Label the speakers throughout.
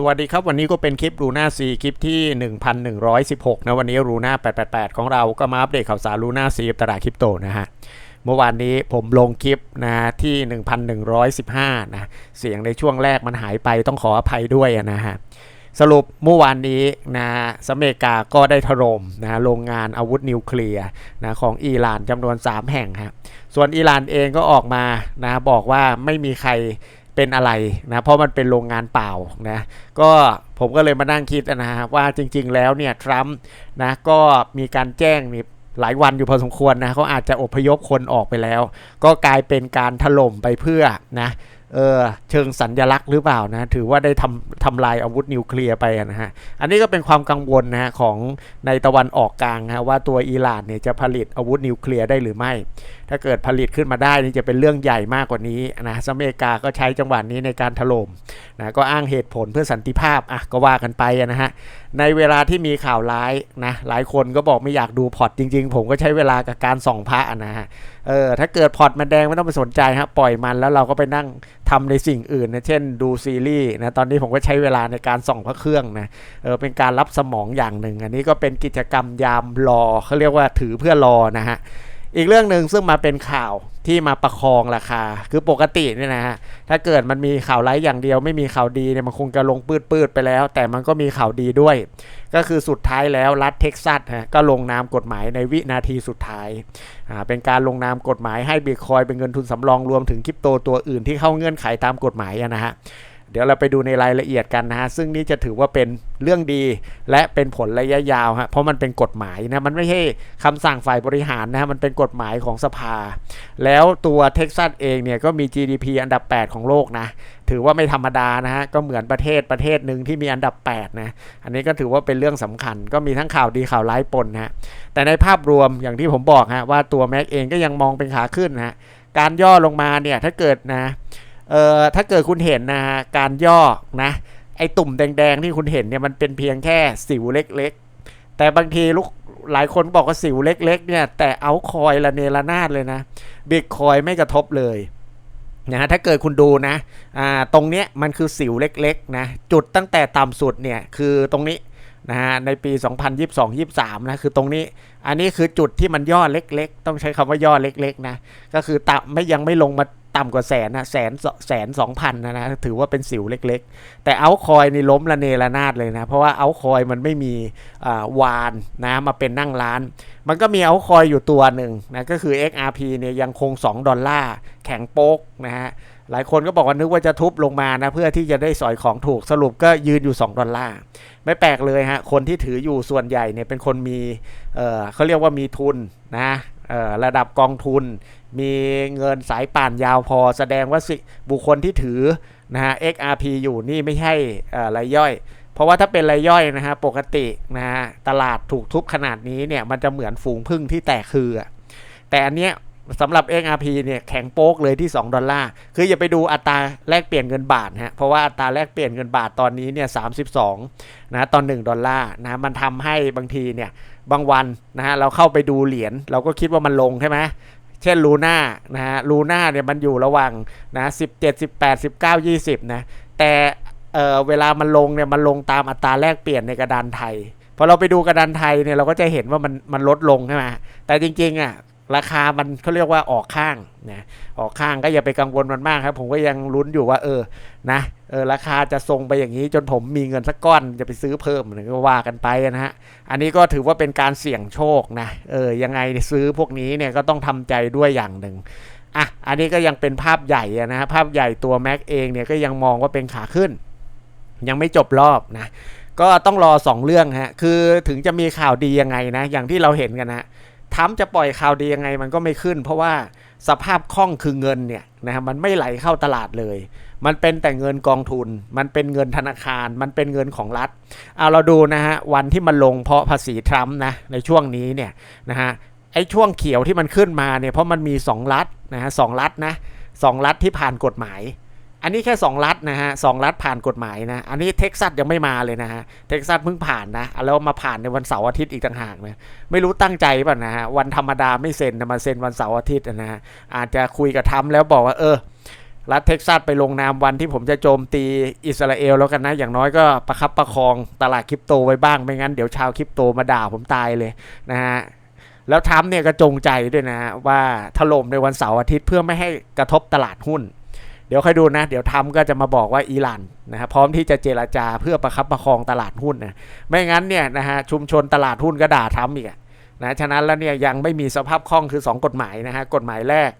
Speaker 1: สวัสดีครับ วันนี้ก็เป็นคลิปรูน่าซีคลิปที่ 1116 นะ วันนี้รูน่า888 ของเราก็มาอัปเดตข่าวสารรูน่าซีตลาดคริปโตนะฮะเมื่อวานนี้ผมลงคลิปนะที่ 1115 นะ เสียงในช่วงแรกมันหายไปต้องขออภัยด้วยนะฮะสรุปเมื่อวานนี้นะสเมกาก็ได้ถล่มนะโรงงานอาวุธนิวเคลียร์นะของอิหร่านจำนวน 3 แห่งครับส่วนอิหร่านเองก็ออกมานะบอกว่าไม่มีใคร เป็นอะไรนะเพราะมันเป็นโรงงานเปล่านะก็ผมก็เลยมานั่งคิดนะฮะว่าจริง ๆ แล้วเนี่ยทรัมป์นะก็มีการแจ้งนี่หลายวันอยู่พอสมควรนะเขาอาจจะอพยพคนออกไปแล้ว ก็กลายเป็นการถล่มไปเพื่อนะ เออเชิงสัญญลักษณ์หรือเปล่านะถือว่าได้ทำทำลายอาวุธนิวเคลียร์ไปนะฮะอันนี้ก็เป็นความกังวลนะฮะของในตะวันออกกลางนะว่าตัวอิหร่านเนี่ยจะผลิตอาวุธนิวเคลียร์ได้หรือไม่ ถ้าเกิดผลิตขึ้นมาได้นี่จะเป็นเรื่องใหญ่มากกว่านี้นะสหรัฐอเมริกาก็ใช้จังหวะนี้ในการถล่มนะก็อ้างเหตุผลเพื่อสันติภาพอะก็ว่ากันไปนะฮะในเวลาที่มีข่าวร้ายนะหลายคนก็บอกไม่อยากดูพอร์ตจริง ๆ ผมก็ใช้เวลากับการส่องพระนะฮะ เออถ้าเกิดพอร์ตมันแดงไม่ต้องไปสนใจฮะปล่อยมันแล้วเราก็ไปนั่งทำในสิ่งอื่นนะเช่นดูซีรีส์นะตอนนี้ผมก็ใช้เวลาในการส่องพระเครื่องนะเออเป็นการรับสมองอย่างหนึ่ง อันนี้ก็เป็นกิจกรรมยามรอเขาเรียกว่าถือเพื่อรอนะฮะ อีกเรื่องหนึ่งซึ่งมาเป็นข่าวที่มาประคองราคา คือปกติเนี่ยนะฮะถ้าเกิดมันมีข่าวร้ายอย่างเดียวไม่มีข่าวดีเนี่ยมันคงจะลงปืดๆไปแล้ว แต่มันก็มีข่าวดีด้วย ก็คือสุดท้ายแล้วรัฐเท็กซัสฮะก็ลงนามกฎหมายในวินาทีสุดท้ายอ่าเป็นการลงนามกฎหมายให้บิตคอยเป็นเงินทุนสำรองรวมถึงคริปโตตัวอื่นที่เข้าเงื่อนไขตามกฎหมายนะฮะ เดี๋ยวเราไปดูในรายละเอียดกันนะฮะซึ่งนี่จะถือว่าเป็นเรื่องดี และเป็นผลระยะยาวฮะเพราะมันเป็นกฎหมายนะมันไม่ใช่คำสั่งฝ่ายบริหารนะฮะมันเป็นกฎหมายของสภา แล้วตัวเท็กซัสเองเนี่ยก็มี GDP อันดับ 8 ของโลกนะถือว่าไม่ธรรมดานะฮะก็เหมือนประเทศประเทศหนึ่งที่มีอันดับ 8 นะ อันนี้ก็ถือว่าเป็นเรื่องสำคัญ ก็มีทั้งข่าวดีข่าวร้ายปนนะฮะแต่ในภาพรวมอย่างที่ผมบอกฮะว่าตัวแม็กเองก็ยังมองเป็นขาขึ้นนะฮะการย่อลงมาเนี่ยถ้าเกิดนะ เอ่อถ้าเกิดคุณเห็นนะฮะการย่อนะไอตุ่มแดงๆที่คุณเห็นเนี่ยมันเป็นเพียงแค่สิวเล็กๆ แต่บางทีลูกหลายคนบอกว่าสิวเล็ก ๆ เนี่ย แต่เอาคอยละเนระนาดเลยนะบิตคอยไม่กระทบเลยนะฮะถ้าเกิดคุณดูนะอ่าตรงเนี้ยมันคือสิวเล็กๆนะจุดตั้งแต่ต่ำสุดเนี่ยคือตรงนี้นะฮะในปี 2022-23 นะคือตรงนี้ อันนี้คือจุดที่มันย่อเล็ก ๆ ต้องใช้คำว่าย่อเล็ก ๆ นะ ก็คือต่ำไม่ยังไม่ลงมา ต่ำกว่าแสนนะแสนแสนสองพันนะนะถือว่าเป็นสิวเล็กๆ แต่เอาคอยนี่ล้มละเนระนาดเลยนะ เพราะว่าเอาคอยมันไม่มีวานนะมาเป็นนั่งร้าน มันก็มีเอาคอยอยู่ตัวหนึ่งนะก็คือ XRP เนี่ยยังคง 2 ดอลลาร์แข็งโป๊กนะฮะหลายคนก็บอกว่านึกว่าจะทุบลงมานะเพื่อที่จะได้สอยของถูกสรุปก็ยืนอยู่ 2 ดอลลาร์ ไม่แปลกเลยฮะคนที่ถืออยู่ส่วนใหญ่เนี่ยเป็นคนมีเเขาเรียกว่ามีทุนนะ ระดับกองทุน มีเงินสายป่านยาวพอ แสดงว่าสิบุคคลที่ถือนะฮะ XRP อยู่นี่ไม่ใช่รายย่อย เพราะว่าถ้าเป็นรายย่อยนะฮะปกตินะฮะตลาดถูกทุบขนาดนี้เนี่ยมันจะเหมือนฝูงพึ่งที่แตกคือ แต่อันเนี้ยสำหรับ XRP เนี่ยแข็งโป๊กเลยที่ 2 ดอลลาร์ คืออย่าไปดูอัตราแลกเปลี่ยนเงินบาทฮะ เพราะว่าอัตราแลกเปลี่ยนเงินบาทตอนนี้เนี่ย32นะตอน 1 ดอลลาร์นะ มันทำให้บางทีเนี่ย บางวันนะฮะเราเข้าไปดูเหรียญเราก็คิดว่ามันลงใช่ไหมเช่นลูน่านะฮะลูน่าเนี่ยมันอยู่ระหว่างนะสิบเจ็ดสิบแปดสิบเก้ายี่สิบนะแต่เออเวลามันลงเนี่ยมันลงตามอัตราแลกเปลี่ยนในกระดานไทยพอเราไปดูกระดานไทยเนี่ยเราก็จะเห็นว่ามันมันลดลงใช่ไหมแต่จริงๆอะ ราคามันเขาเรียกว่าออกข้างนะออกข้างก็อย่าไปกังวลมันมากครับ ผมก็ยังลุ้นอยู่ว่า เออนะเออราคาจะทรงไปอย่างนี้จนผมมีเงินสักก้อนจะไปซื้อเพิ่มหรือก็ว่ากันไปนะฮะอันนี้ก็ถือว่าเป็นการเสี่ยงโชคนะเออยังไงซื้อพวกนี้เนี่ยก็ต้องทำใจด้วยอย่างหนึ่งอะอันนี้ก็ยังเป็นภาพใหญ่นะฮะภาพใหญ่ตัวแม็กเองเนี่ยก็ยังมองว่าเป็นขาขึ้น ยังไม่จบรอบนะก็ต้องรอ 2 เรื่องฮะคือถึงจะมีข่าวดียังไงนะอย่างที่เราเห็นกันนะ ทำจะปล่อยข่าวดียังไงมันก็ไม่ขึ้น เพราะว่าสภาพคล่องคือเงินเนี่ยนะฮะมันไม่ไหลเข้าตลาดเลย มันเป็นแต่เงินกองทุน มันเป็นเงินธนาคาร มันเป็นเงินของรัฐเอาเราดูนะฮะวันที่มันลงเพราะภาษีทรัมป์นะในช่วงนี้เนี่ยนะฮะไอ้ช่วงเขียวที่มันขึ้นมาเนี่ยเพราะมันมี 2 รัฐนะฮะสรัฐนะสรัฐที่ผ่านกฎหมาย อันนี้แค่ 2 รัฐนะฮะสรัฐผ่านกฎหมายนะ อันนี้เท็กซัสยังไม่มาเลยนะฮะ เท็กซัสเพิ่งผ่านนะ แล้วมาผ่านในวันเสาร์อาทิตย์อีกต่างหากนะ ไม่รู้ตั้งใจป่ะนะฮะ วันธรรมดาไม่เซ็นมาเซ็นวันเสาร์อาทิตย์นะฮะ อาจจะคุยกับทรัมแล้วบอกว่าเออ รัฐเท็กซัสไปลงนามวันที่ผมจะโจมตีอิสราเอลแล้วกันนะ อย่างน้อยก็ประคับประคองตลาดคริปโตไว้บ้าง ไม่งั้นเดี๋ยวชาวคริปโตมาด่าผมตายเลยนะฮะแล้วทรัมป์เนี่ยก็จงใจด้วยนะว่าถล่มในวันเสาร์อาทิตย์เพื่อไม่ให้กระทบตลาดหุ้น เดี๋ยวค่อยดูนะ เดี๋ยวทรัมป์ก็จะมาบอกว่าอิหร่านนะฮะพร้อมที่จะเจราจาเพื่อประคับประคองตลาดหุ้นนะไม่งั้นเนี่ยนะฮะชุมชนตลาดหุ้นก็ด่าทรัมป์อีกนะฉะนั้นแล้วเนี่ยยังไม่มีสภาพคล่องคือ 2 กฎหมายนะฮะกฎหมายแรก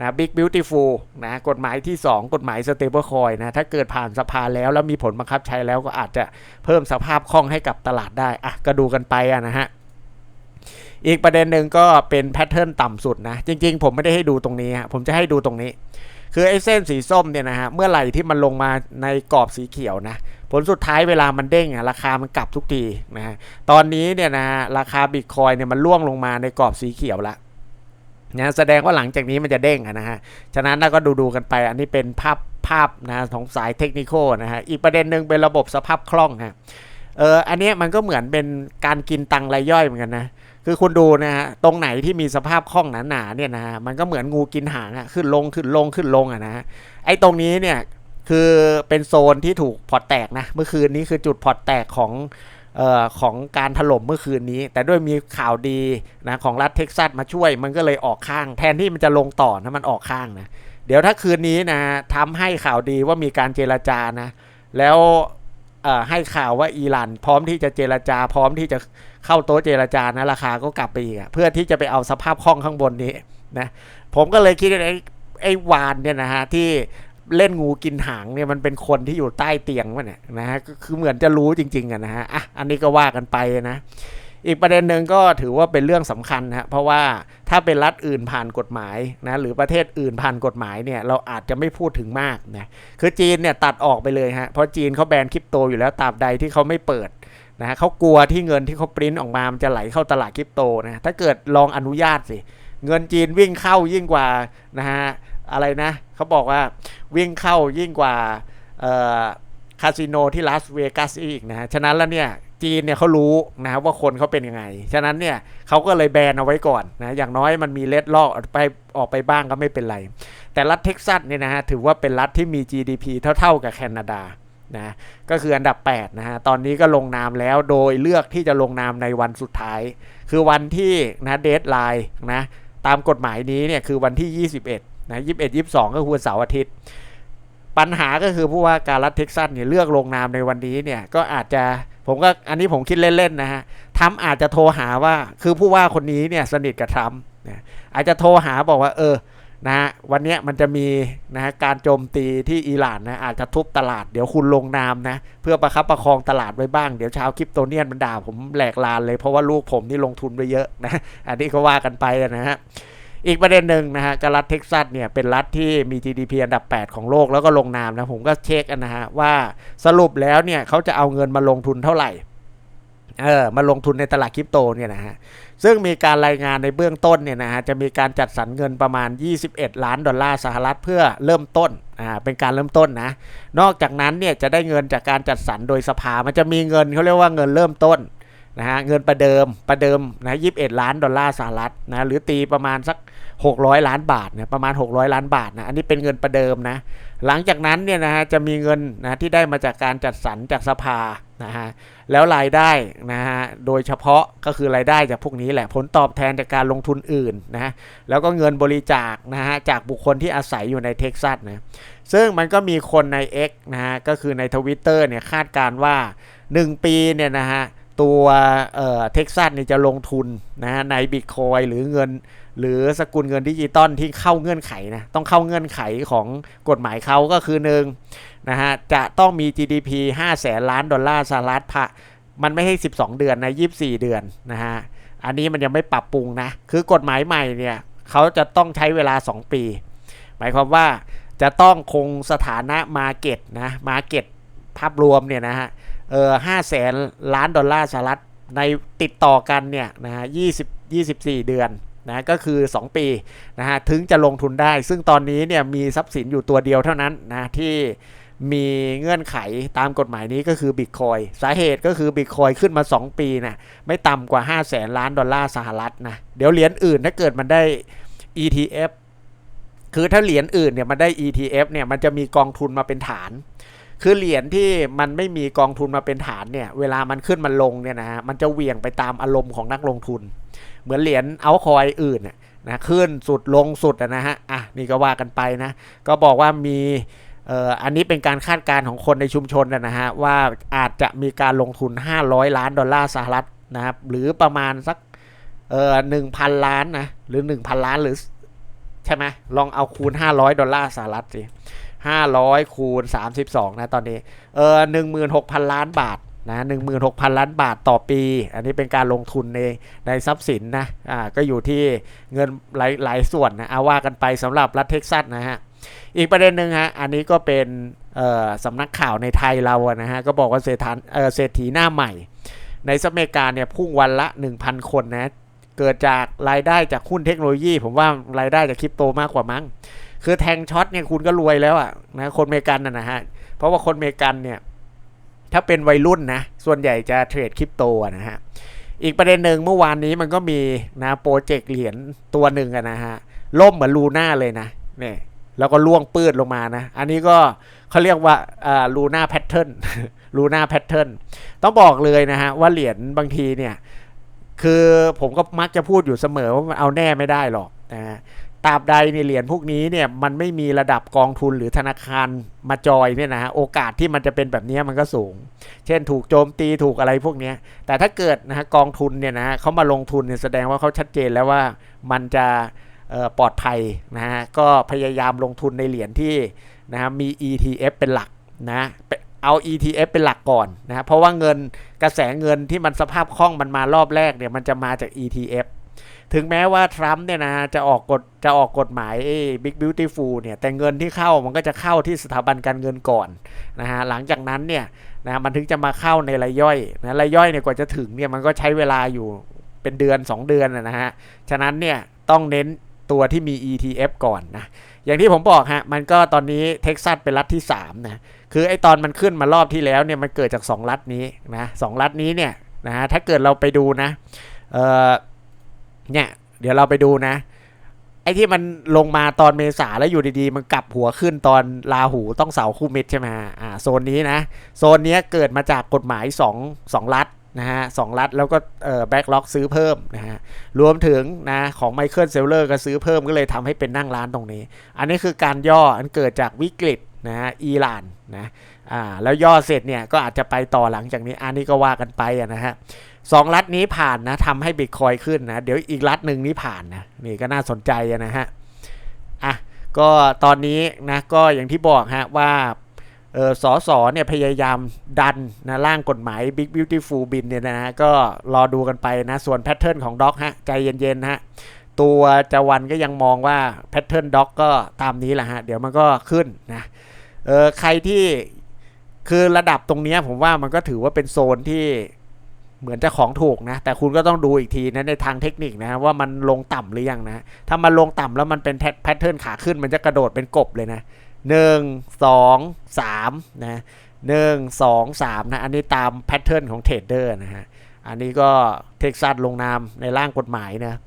Speaker 1: นะ Big Beautiful นะกฎหมายที่ 2 กฎหมาย Stable Coin นะถ้าเกิดผ่านสภาแล้วแล้วมีผลบังคับใช้แล้วก็อาจจะเพิ่มสภาพคล่องให้กับตลาดได้ อะ ก็ดูกันไปอะนะฮะอีกประเด็นหนึ่งก็เป็นแพทเทิร์นต่ำสุดนะ จริงๆ ผมไม่ได้ให้ดูตรงนี้ฮะผมจะให้ดูตรงนี้ คือไอ้เส้นสีส้มเนี่ยนะฮะเมื่อไหร่ที่มันลงมาในกรอบสีเขียวนะผลสุดท้ายเวลามันเด้งอะราคามันกลับทุกทีนะฮะตอนนี้เนี่ยนะฮะราคาบิตคอยเนี่ยมันล่วงลงมาในกรอบสีเขียวล้วนะแสดงว่าหลังจากนี้มันจะเด้งนะฮะ ฉะนั้นก็ดูดูๆกันไป อันนี้เป็นภาพภาพนะของสายเทคนิคนะฮะ อีกประเด็นหนึ่งเป็นระบบสภาพคล่องฮะ เอออันนี้มันก็เหมือนเป็นการกินตังรายย่อยเหมือนกันนะ คือคุณดูนะฮะตรงไหนที่มีสภาพคล่องหนาๆเนี่ยนะฮะมันก็เหมือนงูกินหางอะขึ้นลงขึ้นลงขึ้นลงอะนะฮะไอ้ตรงนี้เนี่ยคือเป็นโซนที่ถูกพอร์ตแตกนะเมื่อคืนนี้คือจุดพอร์ตแตกของเอ่อของการถล่มเมื่อคืนนี้ แต่ด้วยมีข่าวดีนะของรัฐเท็กซัสมาช่วยมันก็เลยออกข้าง แทนที่มันจะลงต่อนะมันออกข้างนะเดี๋ยวถ้าคืนนี้นะทำให้ข่าวดีว่ามีการเจรจานะแล้วเอ่อให้ข่าวว่าอิหร่านพร้อมที่จะเจรจาพร้อมที่จะ เข้าโต๊ะเจรจานะราคาก็กลับไปอีกอะเพื่อที่จะไปเอาสภาพคล่องข้างบนนี้นะผมก็เลยคิดว่าไอ้ไอ้วานเนี่ยนะฮะที่เล่นงูกินหางเนี่ยมันเป็นคนที่อยู่ใต้เตียงวะเนี่ยนะฮะก็คือเหมือนจะรู้จริงๆอะนะฮะอะอันนี้ก็ว่ากันไปนะอีกประเด็นหนึ่งก็ถือว่าเป็นเรื่องสำคัญนะฮะเพราะว่าถ้าเป็นรัฐอื่นผ่านกฎหมายนะหรือประเทศอื่นผ่านกฎหมายเนี่ยเราอาจจะไม่พูดถึงมากนะคือจีนเนี่ยตัดออกไปเลยฮะเพราะจีนเขาแบนคริปโตอยู่แล้วตราบใดที่เขาไม่เปิด นะฮะเขากลัวที่เงินที่เขาปริ้นออกมา มันจะไหลเข้าตลาดคริปโตนะถ้าเกิดลองอนุญาตสิ เงินจีนวิ่งเข้ายิ่งกว่านะฮะอะไรนะเขาบอกว่าวิ่งเข้ายิ่งกว่าคาสิโนที่ลาสเวกัสอีกนะฮะฉะนั้นแล้วเนี่ยจีนเนี่ยเขารู้นะว่าคนเขาเป็นยังไง ฉะนั้นเนี่ยเขาก็เลยแบนเอาไว้ก่อนนะ อย่างน้อยมันมีเล็ดลอกออกไปออกไปบ้างก็ไม่เป็นไร แต่รัฐเท็กซัสเนี่ยนะฮะถือว่าเป็นรัฐที่มี GDP เท่าๆกับแคนาดา นะก็คืออันดับ8นะฮะตอนนี้ก็ลงนามแล้วโดยเลือกที่จะลงนามในวันสุดท้าย คือวันที่นะเดทไลน์นะตามกฎหมายนี้เนี่ยคือวันที่ 21นะ21 22 ก็คือวันเสาร์อาทิตย์ ปัญหาก็คือผู้ว่าการรัฐเท็กซัสเนี่ยเลือกลงนามในวันนี้เนี่ยก็อาจจะผมก็อันนี้ผมคิดเล่นๆนะฮะทัมอาจจะโทรหาว่าคือผู้ว่าคนนี้เนี่ยสนิทกับทรัมป์อาจจะโทรหาบอกว่าเออ นะฮะวันเนี้ยมันจะมีนะฮะการโจมตีที่อิหร่านนะอาจจะทุบตลาดเดี๋ยวคุณลงนามนะเพื่อประคับประคองตลาดไว้บ้างเดี๋ยวชาวคริปโตเนียนมันด่าผมแหลกลานเลยเพราะว่าลูกผมนี่ลงทุนไปเยอะนะอันนี้ก็ว่ากันไปนะฮะอีกประเด็นหนึ่งนะฮะกรัฐเท็กซัสเนี่ยเป็นรัฐที่มี GDP อันดับ 8 ของโลกแล้วก็ลงนามนะผมก็เช็คกันนะฮะว่าสรุปแล้วเนี่ยเขาจะเอาเงินมาลงทุนเท่าไหร่เออมาลงทุนในตลาดคริปโตเนี่ยนะฮะ ซึ่งมีการรายงานในเบื้องต้นเนี่ยนะฮะจะมีการจัดสรรเงินประมาณ 21 ล้านดอลลาร์สหรัฐเพื่อเริ่มต้นอ่าเป็นการเริ่มต้นนะนอกจากนั้นเนี่ยจะได้เงินจากการจัดสรรโดยสภามันจะมีเงินเขาเรียกว่าเงินเริ่มต้นนะฮะเงินประเดิมประเดิมนะ21ล้านดอลลาร์สหรัฐนะหรือตีประมาณสัก 600 ล้านบาทนะประมาณ 600 ล้านบาทนะอันนี้เป็นเงินประเดิมนะหลังจากนั้นเนี่ยนะฮะจะมีเงินนะที่ได้มาจากการจัดสรรจากสภา นะฮะแล้วรายได้นะฮะโดยเฉพาะก็คือรายได้จากพวกนี้แหละผลตอบแทนจากการลงทุนอื่นนะแล้วก็เงินบริจาคนะฮะจากบุคคลที่อาศัยอยู่ในเท็กซัสนะซึ่งมันก็มีคนใน X นะฮะก็คือในทวิตเตอร์เนี่ยคาดการว่า 1 ปีเนี่ยนะฮะตัวเอ่อเท็กซัสเนี่ยจะลงทุนนะฮะในบิตคอยหรือเงิน หรือสกุลเงินดิจิตอลที่เข้าเงื่อนไขนะต้องเข้าเงื่อนไขของกฎหมายเขาก็คือหนึ่งนะฮะจะต้องมี GDP 5แสนล้านดอลลาร์สหรัฐพะมันไม่ให้ 12 เดือนนะ24 เดือนนะฮะอันนี้มันยังไม่ปรับปรุงนะคือกฎหมายใหม่เนี่ยเขาจะต้องใช้เวลา 2 ปี หมายความว่าจะต้องคงสถานะมาเก็ตนะมาเก็ตภาพรวมเนี่ยนะฮะเออห้าแสนล้านดอลลาร์สหรัฐในติดต่อกันเนี่ยนะฮะ20 24เดือน นะก็คือ 2 ปีนะฮะถึงจะลงทุนได้ ซึ่งตอนนี้เนี่ยมีทรัพย์สินอยู่ตัวเดียวเท่านั้นนะที่มีเงื่อนไขตามกฎหมายนี้ก็คือบิตคอยสาเหตุก็คือบิตคอยขึ้นมา 2 ปีนะไม่ต่ำกว่า 5 0 0แสนล้านดอลลาร์สหรัฐนะเดี๋ยวเหรียญอื่นถ้าเกิดมันได้ ETF คือถ้าเหรียญอื่นเนี่ยมันได้ ETF เนี่ยมันจะมีกองทุนมาเป็นฐาน คือเหรียญที่มันไม่มีกองทุนมาเป็นฐานเนี่ยเวลามันขึ้นมันลงเนี่ยนะฮะมันจะเหวี่ยงไปตามอารมณ์ของนักลงทุน เหมือนเหรียญเอาคอยอื่นนะขึ้นสุดลงสุดนะฮะอะนี่ก็ว่ากันไปนะก็บอกว่ามีเอ่ออันนี้เป็นการคาดการณ์ของคนในชุมชนนะนะฮะว่าอาจจะมีการลงทุน 500 ล้านดอลลาร์สหรัฐนะครับหรือประมาณสักเอ่อหนึ่งพันล้านนะหรือ 1,000 ล้านหรือใช่ไหมลองเอาคูณ 500 ดอลลาร์สหรัฐสิ500 คูณ 32 นะตอนนี้เออ16,000 ล้านบาท นะ16,000ล้านบาทต่อปี อันนี้เป็นการลงทุนในในทรัพย์สินนะอ่าก็อยู่ที่เงินหลายหลายส่วนนะเอาว่ากันไปสำหรับรัฐเท็กซัสนะฮะอีกประเด็นหนึ่งฮะอันนี้ก็เป็นเอ่อสำนักข่าวในไทยเรานะฮะก็บอกว่าเศรษฐานเอ่อเศรษฐีหน้าใหม่ ในสหรัฐอเมริกาเนี่ยพุ่งวันละ 1,000 คนนะเกิดจากรายได้จากหุ้นเทคโนโลยี ผมว่ารายได้จากคริปโตมากกว่ามั้งคือแทงช็อตเนี่ยคุณก็รวยแล้วอะนะคนอเมริกันนะนะฮะเพราะว่าคนอเมริกันเนี่ย ถ้าเป็นวัยรุ่นนะ ส่วนใหญ่จะเทรดคริปโตนะฮะ อีกประเด็นหนึ่งเมื่อวานนี้มันก็มีนะโปรเจกต์เหรียญตัวหนึ่งนะฮะล่มเหมือนลูน่าเลยนะเนี่ยแล้วก็ล่วงปืดลงมานะ อันนี้ก็เขาเรียกว่าลูน่าแพทเทิร์นลูน่าแพทเทิร์นต้องบอกเลยนะฮะว่าเหรียญบางทีเนี่ย คือผมก็มักจะพูดอยู่เสมอว่ามันเอาแน่ไม่ได้หรอกนะฮะ ตราบใดในเหรียญพวกนี้เนี่ยมันไม่มีระดับกองทุนหรือธนาคารมาจอยเนี่ยนะฮะโอกาสที่มันจะเป็นแบบนี้มันก็สูง เช่นถูกโจมตีถูกอะไรพวกนี้แต่ถ้าเกิดนะฮะกองทุนเนี่ยนะฮะเขามาลงทุนเนี่ยแสดงว่าเขาชัดเจนแล้วว่ามันจะปลอดภัยนะฮะก็พยายามลงทุนในเหรียญที่นะฮะมี ETF เป็นหลักนะเอา ETF เป็นหลักก่อนนะฮะเพราะว่าเงินกระแสเงินที่มันสภาพคล่องมันมารอบแรกเนี่ยมันจะมาจาก ETF ถึงแม้ว่าทรัมป์เนี่ยนะจะออกกฎจะออกกฎหมายไอ้ Big Beautiful เนี่ยแต่เงินที่เข้ามันก็จะเข้าที่สถาบันการเงินก่อนนะฮะหลังจากนั้นเนี่ยนะมันถึงจะมาเข้าในรายย่อยนะรายย่อยเนี่ยกว่าจะถึงเนี่ยมันก็ใช้เวลาอยู่เป็นเดือน 2 เดือนนะฮะฉะนั้นเนี่ยต้องเน้นตัวที่มี ETF ก่อนนะอย่างที่ผมบอกฮะมันก็ตอนนี้เท็กซัสเป็นรัฐที่3นะคือไอ้ตอนมันขึ้นมารอบที่แล้วเนี่ยมันเกิดจาก 2 รัฐนี้นะสองรัฐนี้เนี่ยนะฮะถ้าเกิดเราไปดูนะเออ เนี่ย เดี๋ยวเราไปดูนะ ไอ้ที่มันลงมาตอนเมษาแล้วอยู่ดีๆ มันกลับหัวขึ้นตอนลาหูต้องเสาคู่มิตรใช่ไหมอ่าโซนนี้นะ โซนนี้เกิดมาจากกฎหมาย2 2รัฐนะฮะสองรัฐแล้วก็เอ่อแบ็กล็อกซื้อเพิ่มนะฮะรวมถึงนะของไมเคิลเซลเลอร์ก็ซื้อเพิ่มก็เลยทำให้เป็นนั่งร้านตรงนี้ อันนี้คือการย่ออันเกิดจากวิกฤตนะฮะอิหร่านนะอ่าแล้วย่อเสร็จเนี่ยก็อาจจะไปต่อหลังจากนี้อันนี้ก็ว่ากันไปนะฮะ สองรัฐนี้ผ่านนะทำให้บิตคอยขึ้นนะ เดี๋ยวอีกรัฐหนึ่งนี้ผ่านนะ นี่ก็น่าสนใจนะฮะ อะ ก็ตอนนี้นะ ก็อย่างที่บอกฮะว่าเออสอสอเนี่ยพยายามดันนะร่างกฎหมาย Big Beautiful Bill เนี่ยนะฮะก็รอดูกันไปนะ ส่วนแพทเทิร์นของด็อกฮะ ใจเย็นๆฮะ ตัวจวันก็ยังมองว่าแพทเทิร์นด็อกก็ตามนี้แหละฮะ เดี๋ยวมันก็ขึ้นนะเออใครที่คือระดับตรงนี้ผมว่ามันก็ถือว่าเป็นโซนที่ เหมือนจะของถูกนะ แต่คุณก็ต้องดูอีกทีนะในทางเทคนิคนะว่ามันลงต่ำหรือยังนะ ถ้ามันลงต่ำแล้วมันเป็นแพทเทิร์นขาขึ้น มันจะกระโดดเป็นกบเลยนะหนึ่งสองสามนะหนึ่งสองสามนะ อันนี้ตามแพทเทิร์นของเทรดเดอร์นะฮะ อันนี้ก็เท็กซัสลงนามในร่างกฎหมายนะ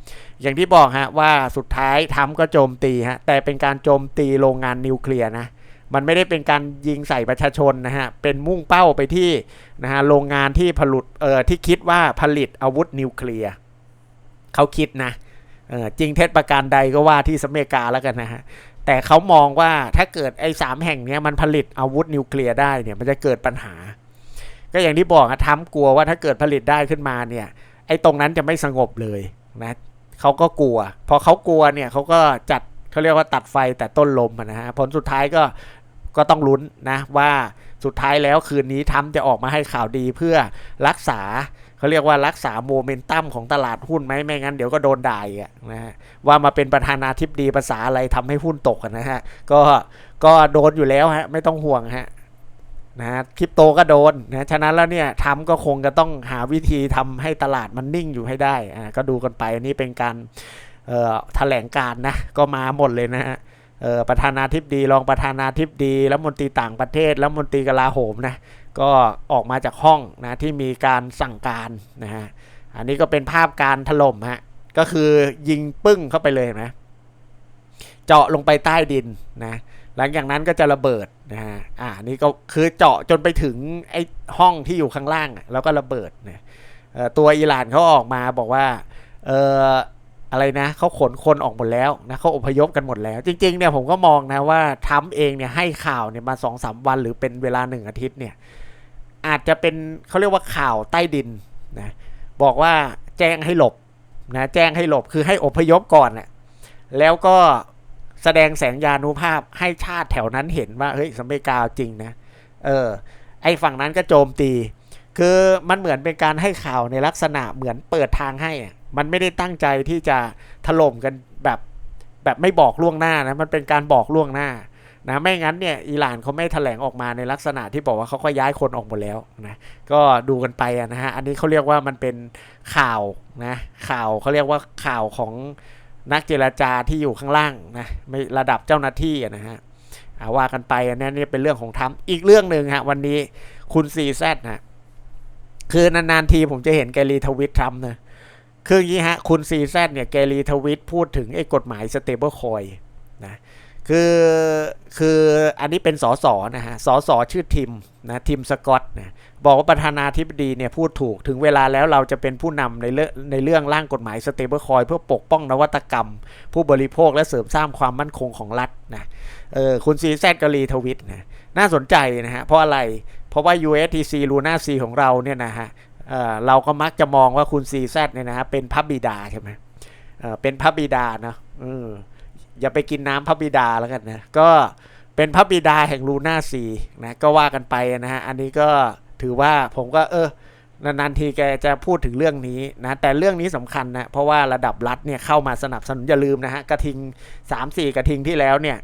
Speaker 1: อย่างที่บอกฮะว่าสุดท้ายทำก็โจมตีฮะ แต่เป็นการโจมตีโรงงานนิวเคลียร์นะ มันไม่ได้เป็นการยิงใส่ประชาชนนะฮะ เป็นมุ่งเป้าไปที่นะฮะโรงงานที่ผลิตเอ่อที่คิดว่าผลิตอาวุธนิวเคลียร์เขาคิดนะเออจริงเท็จประการใดก็ว่าที่สเมกาแล้วกันนะฮะแต่เขามองว่าถ้าเกิดไอ้สามแห่งเนี้ยมันผลิตอาวุธนิวเคลียร์ได้เนี่ยมันจะเกิดปัญหา ก็อย่างที่บอกอะทำกลัวว่าถ้าเกิดผลิตได้ขึ้นมาเนี่ยไอ้ตรงนั้นจะไม่สงบเลยนะเขาก็กลัว พอเขากลัวเนี่ยเขาก็จัดเขาเรียกว่าตัดไฟแต่ต้นลมนะฮะผลสุดท้ายก็ ก็ต้องลุ้นนะว่าสุดท้ายแล้วคืนนี้ทำจะออกมาให้ข่าวดีเพื่อรักษาเขาเรียกว่ารักษาโมเมนตัมของตลาดหุ้นไหมไม่งั้นเดี๋ยวก็โดนด่าอีกนะฮะว่ามาเป็นประธานาธิบดีภาษาอะไรทำให้หุ้นตกนะฮะก็ก็โดนอยู่แล้วฮะไม่ต้องห่วงฮะนะคริปโตก็โดนนะฉะนั้นแล้วเนี่ยทำก็คงจะต้องหาวิธีทำให้ตลาดมันนิ่งอยู่ให้ได้อ่าก็ดูกันไปอันนี่เป็นการแถลงการนะก็มาหมดเลยนะฮะ ประธานาธิบดีรองประธานาธิบดีแล้วมนตรีต่างประเทศแล้วมนตรีกลาโหมนะก็ออกมาจากห้องนะที่มีการสั่งการนะฮะอันนี้ก็เป็นภาพการถล่มฮะก็คือยิงปึ้งเข้าไปเลยนไหมเจาะลงไปใต้ดินนะหลังจากนั้นก็จะระเบิดนะฮะอ่านี่ก็คือเจาะจนไปถึงไอ้ห้องที่อยู่ข้างล่างแล้วก็ระเบิดนะเอ่อตัวอิหร่านเขาออกมาบอกว่าเออ อะไรนะเขาขนคนออกหมดแล้วนะเขาอพยพกันหมดแล้ว จริงๆเนี่ยผมก็มองนะว่าทรัมป์เองเนี่ยให้ข่าวเนี่ยมาสองสามวันหรือเป็นเวลาหนึ่งอาทิตย์เนี่ยอาจจะเป็นเขาเรียกว่าข่าวใต้ดินนะบอกว่าแจ้งให้หลบนะแจ้งให้หลบคือให้อพยพก่อนน่ะแล้วก็แสดงแสงยานุภาพให้ชาติแถวนั้นเห็นว่าเฮ้ยสหรัฐอเมริกาจริงนะเออไอฝั่งนั้นก็โจมตี คือมันเหมือนเป็นการให้ข่าวในลักษณะเหมือนเปิดทางให้ มันไม่ได้ตั้งใจที่จะถล่มกันแบบแบบไม่บอกล่วงหน้านะมันเป็นการบอกล่วงหน้านะไม่งั้นเนี่ยอิหร่านเขาไม่แถลงออกมาในลักษณะที่บอกว่าเขาก็ย้ายคนออกหมดแล้วนะก็ดูกันไปนะฮะอันนี้เขาเรียกว่ามันเป็นข่าวนะข่าวเขาเรียกว่าข่าวของนักเจรจาที่อยู่ข้างล่างนะไม่ระดับเจ้าหน้าที่นะฮะอ่าว่ากันไปอันนี้นี่เป็นเรื่องของทำอีกเรื่องหนึ่งฮะวันนี้คุณซีแซดนะคือนานๆทีผมจะเห็นแกรีทวิตทรัมป์นะ คืออย่างนี้ฮะ คุณซีแซเนี่ยแกรีทวิตพูดถึงไอ้กฎหมายสเตเบิลคอยนะคือคืออันนี้เป็นสอสอนะฮะสอสอชื่อทิมนะทิมสกอตนะบอกว่าประธานาธิบดีเนี่ยพูดถูกถึงเวลาแล้วเราจะเป็นผู้นำในเรื่องในเรื่องร่างกฎหมายสเตเบิลคอยเพื่อปกป้องนวัตกรรม ผู้บริโภคและเสริมสร้างความมั่นคงของรัฐนะเออคุณซีแซก็รีทวิตนะน่าสนใจนะฮะเพราะอะไรเพราะว่า USTC Luna C ของเราเนี่ยนะฮะ เเราก็มักจะมองว่าคุณ CZ เนี่ยนะฮะเป็นพระบิดาใช่ไหมเเป็นพระบิดานะออย่าไปกินน้ำพระบิดาแล้วกันนะก็เป็นพระบิดาแห่งลูน่าซีนะก็ว่ากันไปนะฮะอันนี้ก็ถือว่าผมก็เออนานๆทีแกจะพูดถึงเรื่องนี้นะแต่เรื่องนี้สำคัญนะเพราะว่าระดับรัฐเนี่ยเข้ามาสนับสนุนอย่าลืมนะฮะกระทิง 3-4 กระทิงที่แล้วเนี่ย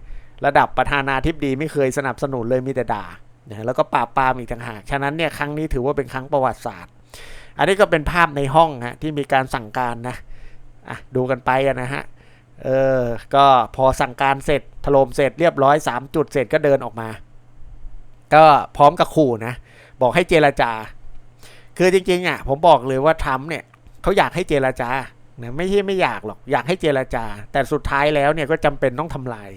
Speaker 1: ระดับประธานาธิบดีไม่เคยสนับสนุนเลยมีแต่ด่านะแล้วก็ปราบปรามอีกต่างหาก ฉะนั้นเนี่ยครั้งนี้ถือว่าเป็นครั้งประวัติศาสตร์ อันนี้ก็เป็นภาพในห้องฮะที่มีการสั่งการนะอะดูกันไปนะฮะเออก็พอสั่งการเสร็จถล่มเสร็จเรียบร้อย 3 จุดเสร็จก็เดินออกมา ก็พร้อมกับขู่นะ บอกให้เจรจา คือจริงๆอะผมบอกเลยว่าทรัมป์เนี่ยเขาอยากให้เจรจานะไม่ใช่ไม่อยากหรอกอยากให้เจรจา แต่สุดท้ายแล้วเนี่ยก็จำเป็นต้องทำลาย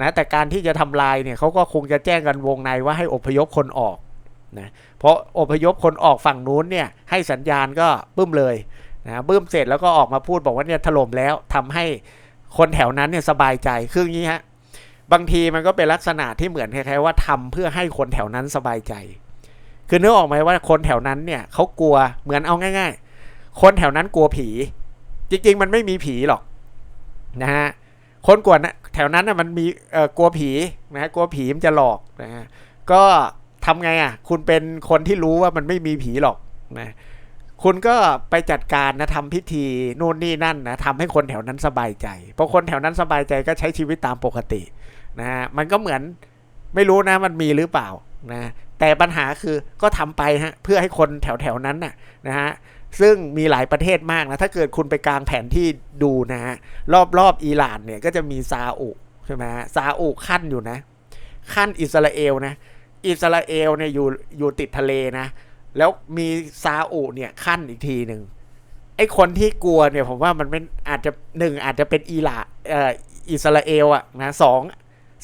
Speaker 1: นะแต่การที่จะทำลายเนี่ยเขาก็คงจะแจ้งกันวงในว่าให้อพยพคนออกนะ พราะอพยพคนออกฝั่งนู้นเนี่ยให้สัญญาณก็บึ้มเลยนะบึ้มเสร็จแล้วก็ออกมาพูดบอกว่าเนี่ยถล่มแล้วทำให้คนแถวนั้นเนี่ยสบายใจคืออย่างนี้ฮะบางทีมันก็เป็นลักษณะที่เหมือนคล้ายๆว่าทำเพื่อให้คนแถวนั้นสบายใจ คือนึกออกไหมว่าคนแถวนั้นเนี่ยเขากลัวเหมือนเอาง่าย ๆ คนแถวนั้นกลัวผี จริงๆ มันไม่มีผีหรอกนะฮะคนกลัวนะแถวนั้นนะมันมีเอ่อกลัวผีนะฮะกลัวผีมันจะหลอกนะฮะก็ ทำไงอะ คุณเป็นคนที่รู้ว่ามันไม่มีผีหรอกนะคุณก็ไปจัดการนะทำพิธีนู่นนี่นั่นนะทำให้คนแถวนั้นสบายใจพอคนแถวนั้นสบายใจก็ใช้ชีวิตตามปกตินะฮะมันก็เหมือนไม่รู้นะมันมีหรือเปล่านะแต่ปัญหาคือก็ทำไปฮะเพื่อให้คนแถวแถวๆนั้นน่ะนะฮะซึ่งมีหลายประเทศมากนะถ้าเกิดคุณไปกลางแผนที่ดูนะฮะรอบรอบอิหร่านเนี่ยก็จะมีซาอุใช่ไหมฮะซาอุขั้นอยู่นะ ขั้นอิสราเอลนะ อิสราเอลเนี่ยอยู่อยู่ติดทะเลนะ แล้วมีซาอุเนี่ยขั้นอีกทีหนึ่งไอ้คนที่กลัวเนี่ยผมว่ามันเป็นอาจจะหนึ่งอาจจะเป็นอิหร่าอิสราเอลอะนะสอง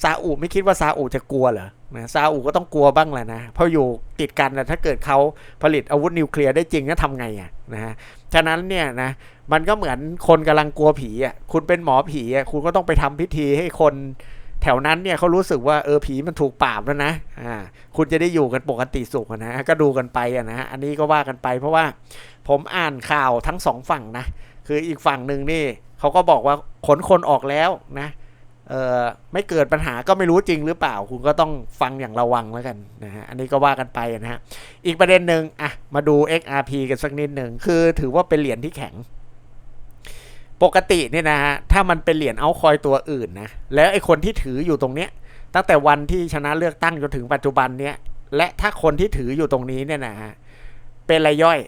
Speaker 1: ซาอุไม่คิดว่าซาอุจะกลัวเหรอนะซาอุก็ต้องกลัวบ้างแหละนะเพราะอยู่ติดกันนะถ้าเกิดเขาผลิตอาวุธนิวเคลียร์ได้จริงจะทำไงอะนะฮะฉะนั้นเนี่ยนะมันก็เหมือนคนกำลังกลัวผีอะคุณเป็นหมอผีอะคุณก็ต้องไปทำพิธีให้คน แถวนั้นเนี่ยเขารู้สึกว่าเออผีมันถูกปราบแล้วนะอ่าคุณจะได้อยู่กันปกติสุขนะก็ดูกันไปอะนะอันนี้ก็ว่ากันไป เพราะว่าผมอ่านข่าวทั้งสองฝั่งนะคืออีกฝั่งหนึ่งนี่เขาก็บอกว่าขนคนออกแล้วนะเออไม่เกิดปัญหาก็ไม่รู้จริงหรือเปล่า คุณก็ต้องฟังอย่างระวังแล้วกันนะฮะอันนี้ก็ว่ากันไปนะฮะอีกประเด็นหนึ่งอะมาดู XRP กันสักนิดหนึ่งคือถือว่าเป็นเหรียญที่แข็ง ปกติเนี่ยนะฮะถ้ามันเป็นเหรียญเอาคอยตัวอื่นนะแล้วไอ้คนที่ถืออยู่ตรงเนี้ยตั้งแต่วันที่ชนะเลือกตั้งจนถึงปัจจุบันเนี้ยและถ้าคนที่ถืออยู่ตรงนี้เนี่ยนะฮะเป็นรายย่อย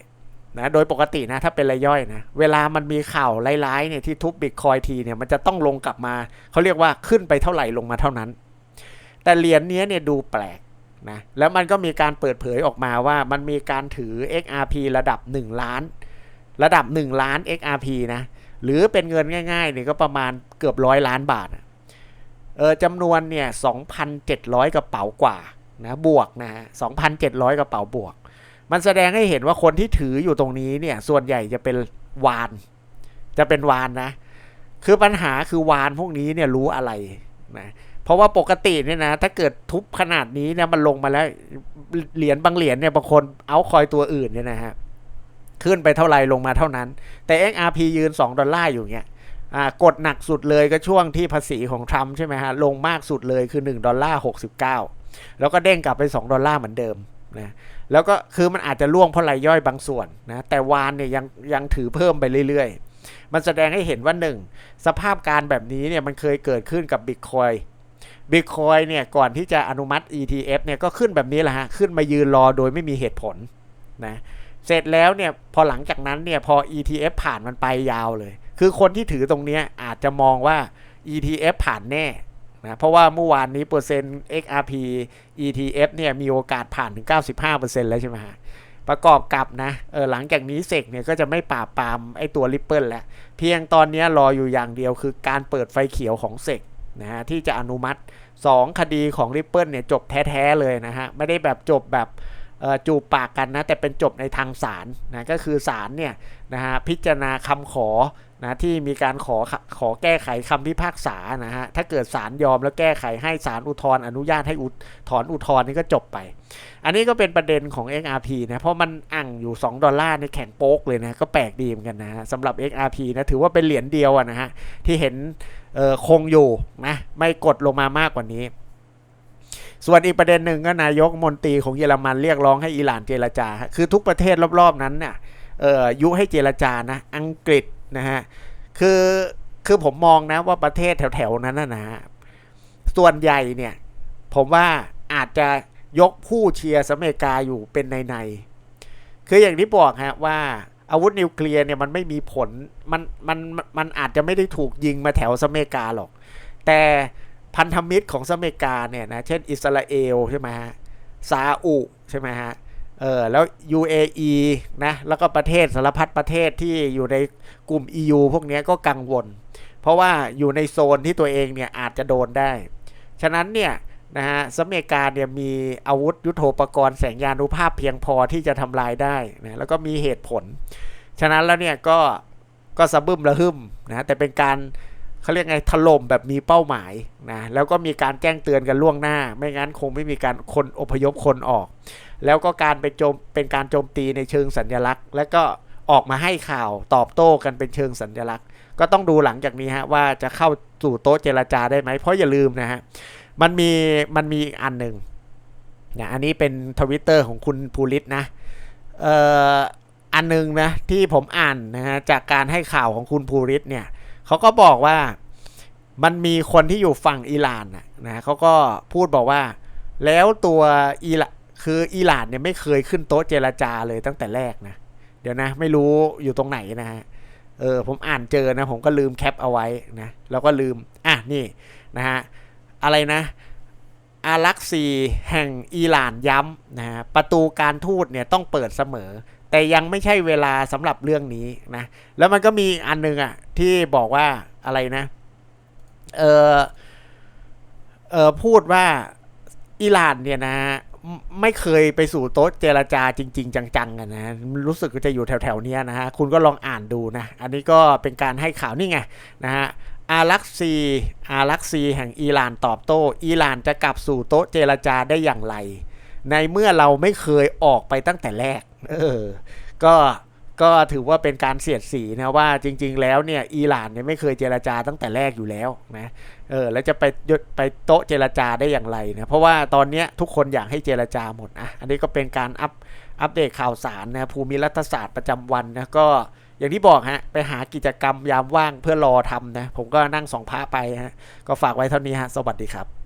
Speaker 1: นะโดยปกตินะถ้าเป็นรายย่อยนะเวลามันมีข่าวร้ายๆเนี่ยที่ทุบบิตคอยทีเนี่ยมันจะต้องลงกลับมาเขาเรียกว่าขึ้นไปเท่าไหร่ลงมาเท่านั้น แต่เหรียญนี้เนี่ยดูแปลกนะแล้วมันก็มีการเปิดเผยออกมาว่ามันมีการถือ XRP ระดับ 1 ล้าน ระดับ 1 ล้าน XRP นะ หรือเป็นเงินง่ายๆเนี่ยก็ประมาณเกือบร้อยล้านบาทเออจำนวนเนี่ย2,700 กระเป๋ากว่านะบวกนะฮะ2,700 กระเป๋าบวก มันแสดงให้เห็นว่าคนที่ถืออยู่ตรงนี้เนี่ยส่วนใหญ่จะเป็นวาน จะเป็นวานนะ คือปัญหาคือวานพวกนี้เนี่ยรู้อะไรนะเพราะว่าปกติเนี่ยนะถ้าเกิดทุบขนาดนี้เนี่ยมันลงมาแล้วเหรียญบางเหรียญเนี่ยบางคนเอาคอยตัวอื่นเนี่ยนะฮะ ขึ้นไปเท่าไรลงมาเท่านั้น แต่ XRP ยืน 2 ดอลลาร์อยู่เงี้ยกดหนักสุดเลยก็ช่วงที่ภาษีของทรัมป์ใช่ไหมฮะลงมากสุดเลยคือ 1 ดอลลาร์ 69 แล้วก็เด้งกลับไป 2 ดอลลาร์เหมือนเดิมนะแล้วก็คือมันอาจจะล่วงเพราะรายย่อยบางส่วนนะแต่วานเนี่ยยังยังถือเพิ่มไปเรื่อยๆ มันแสดงให้เห็นว่า 1 สภาพการแบบนี้เนี่ยมันเคยเกิดขึ้นกับบิตคอยบิตคอยเนี่ยก่อนที่จะอนุมัติ ETF เนี่ยก็ขึ้นแบบนี้แหละฮะ ขึ้นมายืนรอโดยไม่มีเหตุผลนะ เสร็จแล้วเนี่ยพอหลังจากนั้นเนี่ยพอ ETF ผ่านมันไปยาวเลย คือคนที่ถือตรงเนี้ยอาจจะมองว่า ETF ผ่านแน่นะเพราะว่าเมื่อวานนี้เปอร์เซ็นต์ XRP ETF เนี่ยมีโอกาสผ่านถึง 95%แล้วใช่ไหมฮะประกอบกับนะเออหลังจากนี้เสกเนี่ยก็จะไม่ปราบปรามไอ้ตัวริปเปิลแล้วเพียงตอนนี้รออยู่อย่างเดียวคือการเปิดไฟเขียวของเสกนะฮะที่จะอนุมัติ 2 คดีของริปเปิลเนี่ยจบแท้ ๆ เลยนะฮะ ไม่ได้แบบจบแบบ จูบปากกันนะแต่เป็นจบในทางศาลนะก็คือศาลเนี่ยนะฮะพิจารณาคำขอนะที่มีการขอขอแก้ไขคำพิพากษานะฮะถ้าเกิดศาลยอมแล้วแก้ไขให้ศาลอุทธรณ์อนุญาตให้อุทถอนอุทธรณ์นี่ก็จบไป อันนี้ก็เป็นประเด็นของ XRP นะเพราะมันอ่างอยู่ 2 ดอลลาร์ในแข็งโป๊กเลยนะก็แปลกดีเหมือนกันนะฮะสำหรับ XRP นะถือว่าเป็นเหรียญเดียวนะฮะที่เห็นคงอยู่นะไม่กดลงมามากกว่านี้ ส่วนอีกประเด็นหนึ่งก็นายกมนตรีของเยอรมันเรียกร้องให้อิหร่านเจรจา คือทุกประเทศรอบๆนั้นเนี่ยยุให้เจรจานะ อังกฤษนะฮะ คือคือผมมองนะว่าประเทศแถวๆนั้นนะฮะ ส่วนใหญ่เนี่ย ผมว่าอาจจะยกผู้เชียร์อเมริกาอยู่เป็นในในคืออย่างที่บอกฮะว่าอาวุธนิวเคลียร์เนี่ยมันไม่มีผล มันมันมันอาจจะไม่ได้ถูกยิงมาแถวอเมริกาหรอก แต่ พันธมิตรของอเมกาเนี่ยนะเช่นอิสราเอลใช่ไหมฮะซาอุใช่ไหมฮะเออแล้ว UAE นะแล้วก็ประเทศสารพัดประเทศที่อยู่ในกลุ่ม EU พวกนี้ก็กังวล เพราะว่าอยู่ในโซนที่ตัวเองเนี่ยอาจจะโดนได้ ฉะนั้นเนี่ยนะฮะสเมกาเนี่ยมีอาวุธยุโทโธปกรณ์แสงยานุภาพเพียงพอที่จะทำลายได้นะแล้วก็มีเหตุผล ฉะนั้นแล้วเนี่ยก็ก็สะบึมระหึ่มนะแต่เป็นการ เขาเรียกไงถล่มแบบมีเป้าหมายนะแล้วก็มีการแจ้งเตือนกันล่วงหน้า ไม่งั้นคงไม่มีการคนอพยพคนออก แล้วก็การไปโจมเป็นการโจมตีในเชิงสัญลักษณ์ และก็ออกมาให้ข่าวตอบโต้กันเป็นเชิงสัญลักษณ์ ก็ต้องดูหลังจากนี้ฮะว่าจะเข้าสู่โต๊ะเจรจาได้ไหมเพราะอย่าลืมนะฮะมันมีมันมีอันหนึ่งนะอันนี้เป็นทวิตเตอร์ของคุณภูริศนะเอ่ออันหนึ่งนะที่ผมอ่านนะฮะจากการให้ข่าวของคุณภูริศเนี่ย เขาก็บอกว่ามันมีคนที่อยู่ฝั่งอิหร่านนะเขาก็พูดบอกว่า แล้วตัวอิหร่านคืออิหร่านเนี่ยไม่เคยขึ้นโต๊ะเจรจาเลยตั้งแต่แรกนะ เดี๋ยวนะ ไม่รู้อยู่ตรงไหนนะฮะเออผมอ่านเจอนะ ผมก็ลืมแคปเอาไว้นะ แล้วก็ลืม อะ นี่นะฮะ อะไรนะ อารักซีแห่งอิหร่านย้ำนะประตูการทูตเนี่ยต้องเปิดเสมอ แต่ยังไม่ใช่เวลาสำหรับเรื่องนี้นะ แล้วมันก็มีอันนึงอะ ที่บอกว่าอะไรนะเออเออพูดว่าอิหร่านเนี่ยนะไม่เคยไปสู่โต๊ะเจรจาจริง ๆ จังๆกันนะ รู้สึกจะอยู่แถวๆนี้นะฮะ คุณก็ลองอ่านดูนะ อันนี้ก็เป็นการให้ข่าวนี่ไงนะฮะอารักซีอารักซีแห่งอิหร่านตอบโต้ อิหร่านจะกลับสู่โต๊ะเจรจาได้อย่างไร ในเมื่อเราไม่เคยออกไปตั้งแต่แรก เออ ก็ ก็ถือว่าเป็นการเสียดสีนะว่าจริง ๆ แล้วเนี่ยอิหร่านเนี่ยไม่เคยเจรจาตั้งแต่แรกอยู่แล้วนะเออแล้วจะไปไปโต๊ะเจรจาได้อย่างไรนะเพราะว่าตอนนี้ทุกคนอยากให้เจรจาหมดอะอันนี้ก็เป็นการอัปอัปเดตข่าวสารนะภูมิรัฐศาสตร์ประจำวันนะก็อย่างที่บอกฮะไปหากิจกรรมยามว่างเพื่อรอทำนะผมก็นั่งสองพระไปฮะก็ฝากไว้เท่านี้ฮะสวัสดีครับ